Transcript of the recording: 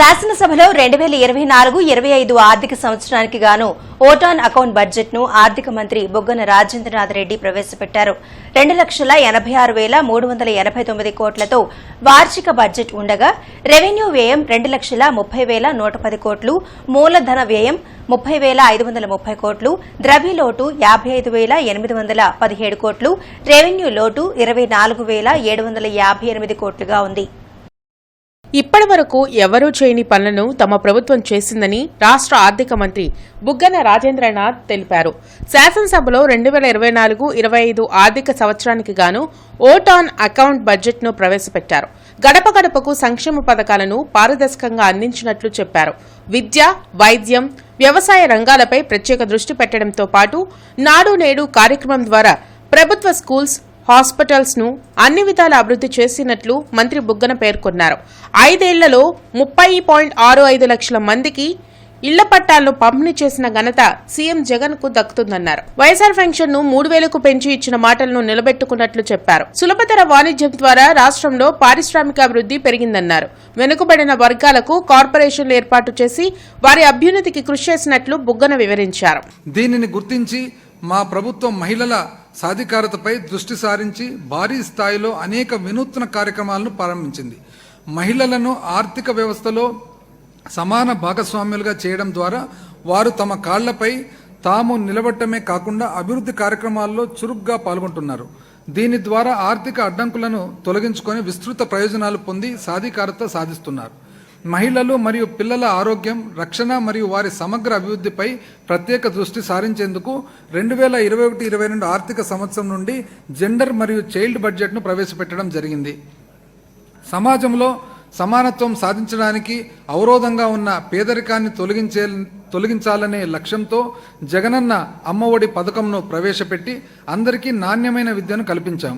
శాసనసభలో రెండు వేల ఇరవై నాలుగు ఇరవై ఐదు ఆర్థిక సంవత్సరానికి గాను ఓటాన్ అకౌంట్ బడ్జెట్ను ఆర్థిక మంత్రి బొగ్గన రాజేంద్రనాథ్ రెడ్డి ప్రవేశపెట్టారు. రెండు లక్షల ఎనభై ఆరు వేల మూడు వందల ఎనభై తొమ్మిది కోట్లతో వార్షిక బడ్జెట్ ఉండగా రెవెన్యూ వ్యయం రెండు లక్షల ముప్పై వేల నూట పది కోట్లు మూలధన వ్యయం ముప్పై వేల ఐదు వందల ముప్పై కోట్లు ద్రవ్య లోటు యాభై ఐదు వేల ఎనిమిది వందల పదిహేడు కోట్లు రెవెన్యూ లోటు ఇరవై నాలుగు వేల ఏడు వందల యాభై ఎనిమిది కోట్లుగా ఉంది. ఇప్పటి వరకు ఎవరూ చేయని పనులను తమ ప్రభుత్వం చేసిందని రాష్ట్ర ఆర్థిక మంత్రి బుగ్గన రాజేంద్రనాథ్ తెలిపారు. శాసనసభలో రెండు వేల ఇరవై నాలుగు ఇరవై ఐదు ఆర్థిక సంవత్సరానికి గాను ఓట్ ఆన్ అకౌంట్ బడ్జెట్ను ప్రవేశపెట్టారు. గడప గడపకు సంక్షేమ పథకాలను పారదర్శకంగా అందించినట్లు చెప్పారు. విద్య వైద్యం వ్యవసాయ రంగాలపై ప్రత్యేక దృష్టి పెట్టడంతో పాటు నాడు నేడు కార్యక్రమం ద్వారా ప్రభుత్వ స్కూల్స్ హాస్పిటల్స్ను అన్ని విధాల అభివృద్ధి చేసినట్లు మంత్రి బుగ్గన పేర్కొన్నారు. ఐదేళ్ళలో ముప్పై పాయింట్ ఆరు ఐదు లక్షల మందికి ఇళ్ళ పట్టాలను పంపిణీ చేసిన ఘనత సీఎం జగన్కు దక్కుతుందన్నారు. వైఎస్ఆర్ పెన్షన్ను మూడు వేలకు పెంచి ఇచ్చిన మాటలను నిలబెట్టుకున్నట్లు చెప్పారు. సులభతర వాణిజ్యం ద్వారా రాష్ట్రంలో పారిశ్రామికాభివృద్ధి పెరిగిందన్నారు. వెనుకబడిన వర్గాలకు కార్పొరేషన్లు ఏర్పాటు చేసి వారి అభ్యున్నతికి కృషి చేసినట్లు బుగ్గన వివరించారు. దీనిని గుర్తించి మా ప్రభుత్వం మహిళల సాధికారతపై దృష్టి సారించి భారీ స్థాయిలో అనేక వినూత్న కార్యక్రమాలను ప్రారంభించింది. మహిళలను ఆర్థిక వ్యవస్థలో సమాన భాగస్వామ్యులుగా చేయడం ద్వారా వారు తమ కాళ్ళపై తాము నిలబడటమే కాకుండా అభివృద్ధి కార్యక్రమాల్లో చురుగ్గా పాల్గొంటున్నారు. దీని ద్వారా ఆర్థిక అడ్డంకులను తొలగించుకొని విస్తృత ప్రయోజనాలు పొంది సాధికారత సాధిస్తున్నారు. మహిళలు మరియు పిల్లల ఆరోగ్యం రక్షణ మరియు వారి సమగ్ర అభివృద్ధిపై ప్రత్యేక దృష్టి సారించేందుకు రెండు వేల ఇరవై ఒకటి ఇరవై రెండు ఆర్థిక సంవత్సరం నుండి జెండర్ మరియు చైల్డ్ బడ్జెట్ను ప్రవేశపెట్టడం జరిగింది. సమాజంలో సమానత్వం సాధించడానికి అవరోధంగా ఉన్న పేదరికాన్ని తొలగించే తొలగించాలనే లక్ష్యంతో జగనన్న అమ్మఒడి పథకంను ప్రవేశపెట్టి అందరికీ నాణ్యమైన విద్యను కల్పించాం.